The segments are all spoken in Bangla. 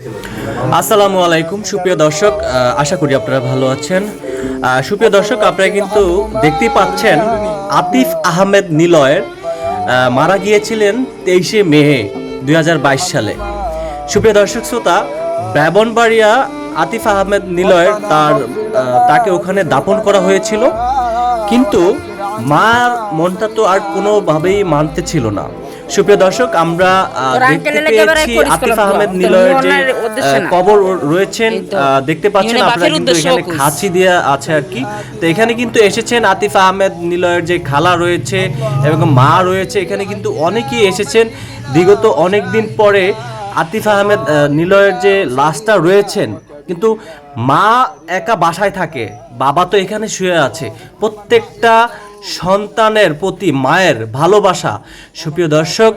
আসসালামু আলাইকুম, সুপ্রিয় দর্শক আশা করি আপনারা ভালো আছেন। সুপ্রিয় দর্শক, আপনারা কিন্তু দেখতে পাচ্ছেন আতিফ আহমেদ নিলয়ের মারা গিয়েছিলেন তেইশে মে দুই হাজার বাইশ সালে। সুপ্রিয় দর্শক, শ্রোতা ব্রাহ্মণবাড়িয়া আতিফ আহমেদ নিলয়ের তার তাকে ওখানে দাপন করা হয়েছিল। কিন্তু মার মনটা তো আর কোনোভাবেই মানতে ছিল না। সুপ্রিয় দর্শক আমরা দেখতে পেয়েছি আতিফ আহমেদ নিলয়ের যে। কবর রয়েছেন দেখতে পাচ্ছেন আপনারা কিন্তু এখানে খাঁচি দেওয়া আছে আর কি। তো এখানে কিন্তু এসেছেন আতিফ আহমেদ নিলয়ের যে খালা রয়েছে এবং মা রয়েছে। এখানে কিন্তু অনেকেই এসেছেন। বিগত অনেক দিন পরে আতিফ আহমেদ নিলয়ের যে লাশটা রয়েছেন কিন্তু মা একা বাসায় থাকে। বাবা তো এখানে শুয়ে আছে। প্রত্যেকটা সন্তানের প্রতি মায়ের ভালোবাসা। সুপ্রিয় দর্শক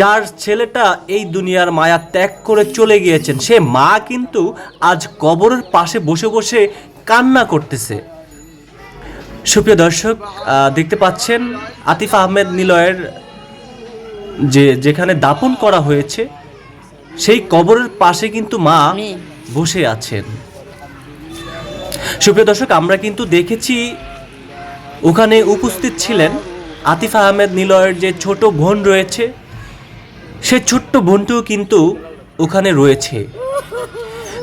যার ছেলেটা এই দুনিয়ার মায়া ত্যাগ করে চলে গিয়েছেন সে মা কিন্তু আজ কবরের পাশে বসে বসে কান্না করতেছে। সুপ্রিয় দর্শক দেখতে পাচ্ছেন আতিফ আহমেদ নিলয়ের যে যেখানে দাপন করা হয়েছে সেই কবরের পাশে কিন্তু মা বসে আছেন। সুপ্রিয় দর্শক আমরা কিন্তু দেখেছি ওখানে উপস্থিত ছিলেন আতিফ আহমেদ নিলয়ের যে ছোট বোন রয়েছে, সে ছোট্ট বোনটিও কিন্তু ওখানে রয়েছে।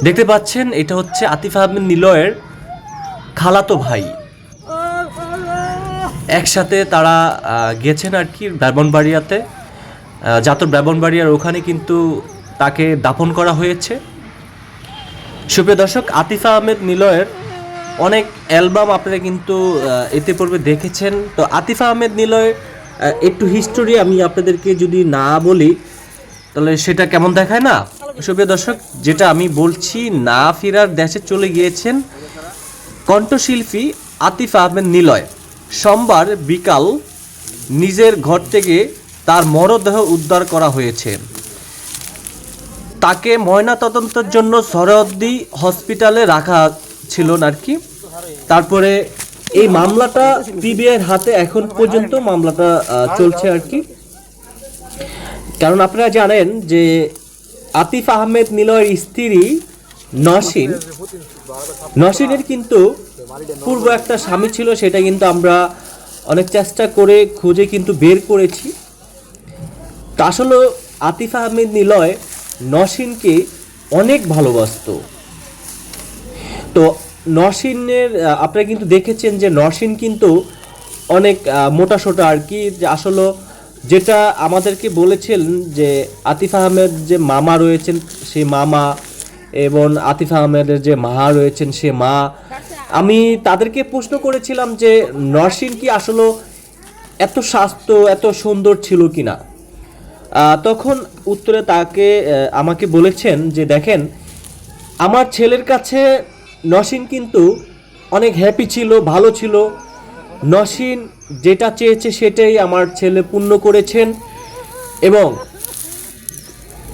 দেখতে পাচ্ছেন, এটা হচ্ছে আতিফ আহমেদ নিলয়ের খালাতো ভাই। একসাথে তারা গেছেন আর কি ব্রাহ্মণবাড়িয়াতে। জাতর ব্রাহ্মণবাড়িয়ার ওখানে কিন্তু তাকে দাপন করা হয়েছে। সুপ্রিয় দর্শক, আতিফা আহমেদ নিলয়ের অনেক অ্যালবাম আপনারা কিন্তু এতে পূর্বে দেখেছেন। তো আতিফা আহমেদ নিলয় একটু হিস্টোরি আমি আপনাদেরকে যদি না বলি, তাহলে সেটা কেমন দেখায় না? সুপ্রিয় দর্শক, যেটা আমি বলছি, না ফিরার দেশে চলে গিয়েছেন কণ্ঠশিল্পী আতিফ আহমেদ নিলয়। সোমবার বিকাল নিজের ঘর থেকে তার মরদেহ উদ্ধার করা হয়েছে। তাকে ময়নাতদন্তের জন্য সরহদ্দি হসপিটালে রাখা ছিল আর কি। তারপরে এই মামলাটা পিবিআইয়ের হাতে এখন পর্যন্ত মামলাটা চলছে আর কি। কারণ আপনারা জানেন যে আতিফ আহমেদ নিলয়ের স্ত্রী নসিন, নসিনের কিন্তু পূর্ব একটা স্বামী ছিল, সেটা কিন্তু আমরা অনেক চেষ্টা করে খুঁজে কিন্তু বের করেছি। তা আসলে আতিফ আহমেদ নিলয় নসিনকে অনেক ভালোবাসতো। তো নরসিনের আপনারা কিন্তু দেখেছেন যে নরসিন কিন্তু অনেক মোটা সোটা আর কি। যে আসলে যেটা আমাদেরকে বলেছিলেন যে আতিফ আহমেদ যে মামা রয়েছেন সেই মামা, এবং আতিফ আহমেদের যে মা রয়েছেন, সে মা। আমি তাদেরকে প্রশ্ন করেছিলাম যে নরসিন কি আসলে এত স্বাস্থ্য, এত সুন্দর ছিল কি না তখন উত্তরে তাকে আমাকে বলেছেন যে দেখেন, আমার ছেলের কাছে নসীন কিন্তু অনেক হ্যাপি ছিল, ভালো ছিল। নসীন যেটা চেয়েছে সেটাই আমার ছেলে পূর্ণ করেছেন এবং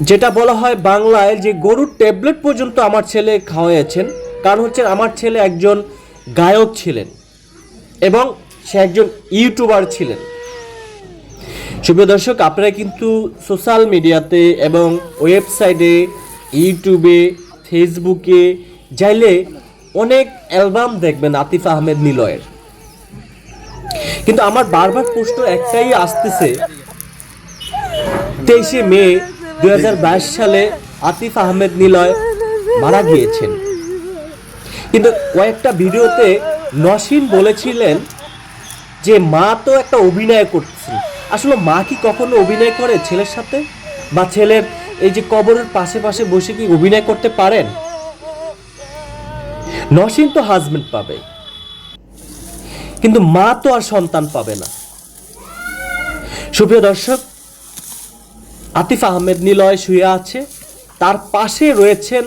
যেটা বলা হয় বাংলায় যে গরুর ট্যাবলেট পর্যন্ত আমার ছেলে খাওয়াইয়েছেন, কারণ হচ্ছে আমার ছেলে একজন গায়ক ছিলেন এবং সে একজন ইউটিউবার ছিলেন। সুপ্রিয় দর্শক, আপনারা কিন্তু সোশ্যাল মিডিয়াতে এবং ওয়েবসাইটে, ইউটিউবে, ফেসবুকে যাইলে অনেক অ্যালবাম দেখবেন আতিফ আহমেদ নিলয়ের। কিন্তু আমার বারবার প্রশ্ন একটাই আসতেছে, তেইশে মে দু হাজার বাইশ সালে আতিফ আহমেদ নিলয় মারা গিয়েছেন। কিন্তু কয়েকটা ভিডিওতে নসীন বলেছিলেন যে, মা তো একটা অভিনয় করছে আসলে মা কি কখনো অভিনয় করে ছেলের সাথে? বা ছেলের এই যে কবরের পাশে পাশে বসে কি অভিনয় করতে পারেন? নসীন তো হাজবেন্ড পাবে। কিন্তু মা তো আর সন্তান পাবে না। সুপ্রিয় দর্শক, আতিফ আহমেদ নিলয় শুয়ে আছে। তার পাশে রয়েছেন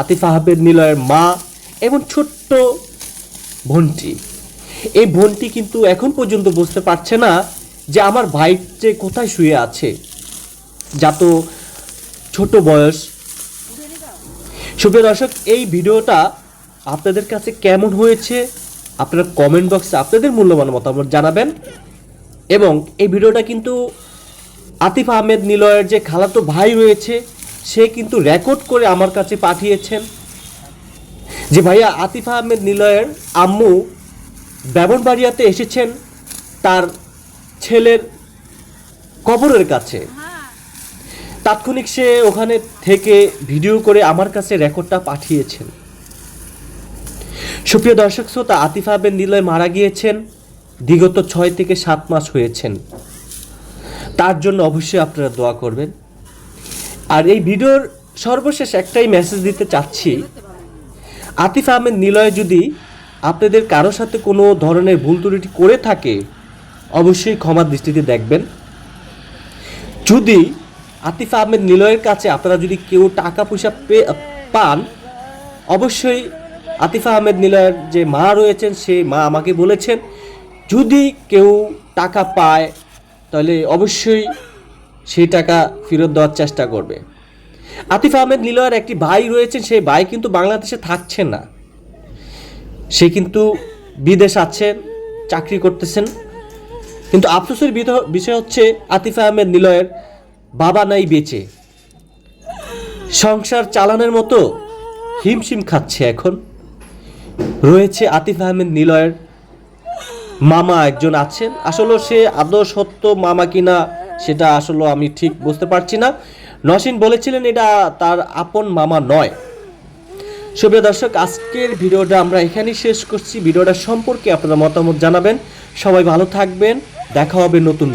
আতিফ আহমেদ নিলয়ের মা এবং ছোট্ট বোনটি। এই বোনটি কিন্তু এখন পর্যন্ত বুঝতে পারছে না যে আমার ভাই যে কোথায় শুয়ে আছে, যা তো ছোট বয়স। সুপ্রিয় দর্শক, এই ভিডিওটা আপনাদের কাছে কেমন হয়েছে? আপনারা কমেন্ট বক্সে আপনাদের মূল্যবান মতামত জানাবেন। এবং এই ভিডিওটা কিন্তু আতিফ আহমেদ নিলয়ের যে খালাতো ভাই রয়েছে, সে কিন্তু রেকর্ড করে আমার কাছে পাঠিয়েছেন। যে ভাইয়া আতিফ আহমেদ নিলয়ের আম্মু ব্রাহ্মণবাড়িয়াতে এসেছেন তার ছেলের কবরের কাছে। তাৎক্ষণিক সে ওখানে থেকে ভিডিও করে আমার কাছে রেকর্ডটা পাঠিয়েছেন। সুপ্রিয় দর্শক শ্রোতা, আতিফ আহমেদ নিলয় মারা গিয়েছেন, বিগত ছয় থেকে সাত মাস হয়েছেন। তার জন্য অবশ্যই আপনারা দোয়া করবেন। আর এই ভিডিওর সর্বশেষ একটাই মেসেজ দিতে চাচ্ছি, আতিফ আহমেদ নিলয় যদি আপনাদের কারোর সাথে কোনো ধরনের ভুল ত্রুটি করে থাকে, অবশ্যই ক্ষমা দৃষ্টিতে দেখবেন। যদি আতিফ আহমেদ নিলয়ের কাছে আপনারা যদি কেউ টাকা পয়সা পান, অবশ্যই আতিফ আহমেদ নিলয়ের যে মা রয়েছেন সেই মা আমাকে বলেছেন, যদি কেউ টাকা পায়, তাহলে অবশ্যই সেই টাকা ফেরত দেওয়ার চেষ্টা করবে। আতিফ আহমেদ নিলয়ের একটি ভাই রয়েছেন, সেই ভাই কিন্তু বাংলাদেশে থাকছেন না। সে কিন্তু বিদেশ আছেন, চাকরি করতেছেন। কিন্তু আফসোসের বিষয় হচ্ছে, আতিফ আহমেদ নিলয়ের বাবা নাই বেঁচে। সংসার চালানোর মতো হিমশিম খাচ্ছে এখন। রয়েছে আতিফ আহমেদ নিলয়ের মামা একজন আছেন। আসলে সে আদৌ সত্য মামা কিনা সেটা আসলে আমি ঠিক বুঝতে পারছি না। নসীন বলেছিলেন এটা তার আপন মামা নয়। সুপ্রিয় দর্শক, আজকের ভিডিওটা আমরা এখানেই শেষ করছি। ভিডিওটা সম্পর্কে আপনারা মতামত জানাবেন। সবাই ভালো থাকবেন। দেখা হবে নতুন